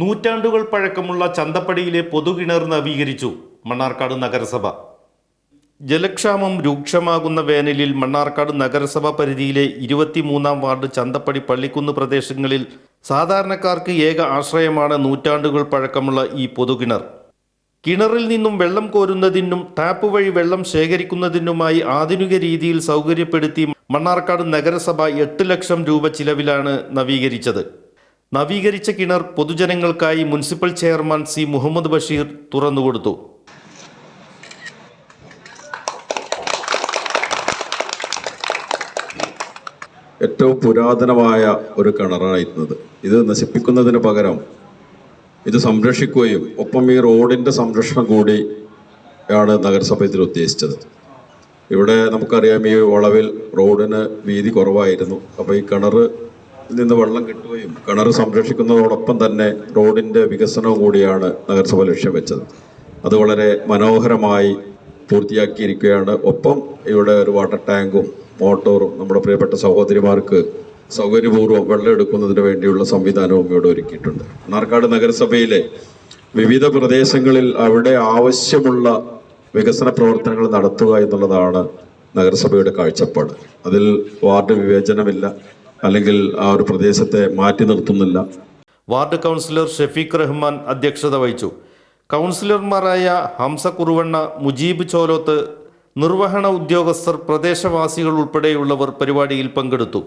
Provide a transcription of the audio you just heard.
നൂറ്റാണ്ടുകൾ പഴക്കമുള്ള ചന്തപ്പടിയിലെ പൊതുകിണർ നവീകരിച്ചു മണ്ണാർക്കാട് നഗരസഭ. ജലക്ഷാമം രൂക്ഷമാകുന്ന വേനലിൽ മണ്ണാർക്കാട് നഗരസഭ പരിധിയിലെ ഇരുപത്തിമൂന്നാം വാർഡ് ചന്തപ്പടി പള്ളിക്കുന്ന് പ്രദേശങ്ങളിൽ സാധാരണക്കാർക്ക് ഏക ആശ്രയമാണ് നൂറ്റാണ്ടുകൾ പഴക്കമുള്ള ഈ പൊതുകിണർ. കിണറിൽ നിന്നും വെള്ളം കോരുന്നതിനും ടാപ്പ് വഴി വെള്ളം ശേഖരിക്കുന്നതിനുമായി ആധുനിക രീതിയിൽ സൗകര്യപ്പെടുത്തി മണ്ണാർക്കാട് നഗരസഭ എട്ട് ലക്ഷം രൂപ ചിലവിലാണ് നവീകരിച്ചത്. നവീകരിച്ച കിണർ പൊതുജനങ്ങൾക്കായി municipal chairman C Muhammad Basheer തുറന്നുകൊടുത്തു. ഏറ്റവും പുരാതനമായ ഒരു കിണറായിരുന്നത് ഇത് നശിപ്പിക്കുന്നതിന് പകരം ഇത് സംരക്ഷിക്കുകയും ഒപ്പം ഈ റോഡിന്റെ സംരക്ഷണം കൂടി ആണ് നഗരസഭ ഇതിൽ ഉദ്ദേശിച്ചത്. ഇവിടെ നമുക്കറിയാം ഈ വളവിൽ റോഡിന് വീതി കുറവായിരുന്നു. അപ്പോൾ ഈ കിണറ് നിന്ന് വെള്ളം കിട്ടുകയും കിണർ സംരക്ഷിക്കുന്നതോടൊപ്പം തന്നെ റോഡിന്റെ വികസനവും കൂടിയാണ് നഗരസഭ ലക്ഷ്യം വെച്ചത്. അത് വളരെ മനോഹരമായി പൂർത്തിയാക്കിയിരിക്കുകയാണ്. ഒപ്പം ഇവിടെ ഒരു വാട്ടർ ടാങ്കും മോട്ടോറും നമ്മുടെ പ്രിയപ്പെട്ട സഹോദരിമാർക്ക് സൗകര്യപൂർവം വെള്ളം എടുക്കുന്നതിന് വേണ്ടിയുള്ള സംവിധാനവും ഇവിടെ ഒരുക്കിയിട്ടുണ്ട്. മണ്ണാർക്കാട് നഗരസഭയിലെ വിവിധ പ്രദേശങ്ങളിൽ അവിടെ ആവശ്യമുള്ള വികസന പ്രവർത്തനങ്ങൾ നടത്തുക എന്നുള്ളതാണ് നഗരസഭയുടെ കാഴ്ചപ്പാട്. അതിൽ വാർഡ് വിവേചനമില്ല. അല്ലെങ്കിൽ ആ ഒരു പ്രദേശത്തെ മാറ്റി നിർത്തുന്നില്ല. വാർഡ് കൗൺസിലർ ഷെഫീഖ് റഹ്മാൻ അധ്യക്ഷത വഹിച്ചു. കൗൺസിലർമാരായ ഹംസ കുറുവണ്ണ മുജീബ് ചോലോത്ത് നിർവഹണ ഉദ്യോഗസ്ഥർ പ്രദേശവാസികൾ ഉൾപ്പെടെയുള്ളവർ പരിപാടിയിൽ പങ്കെടുത്തു.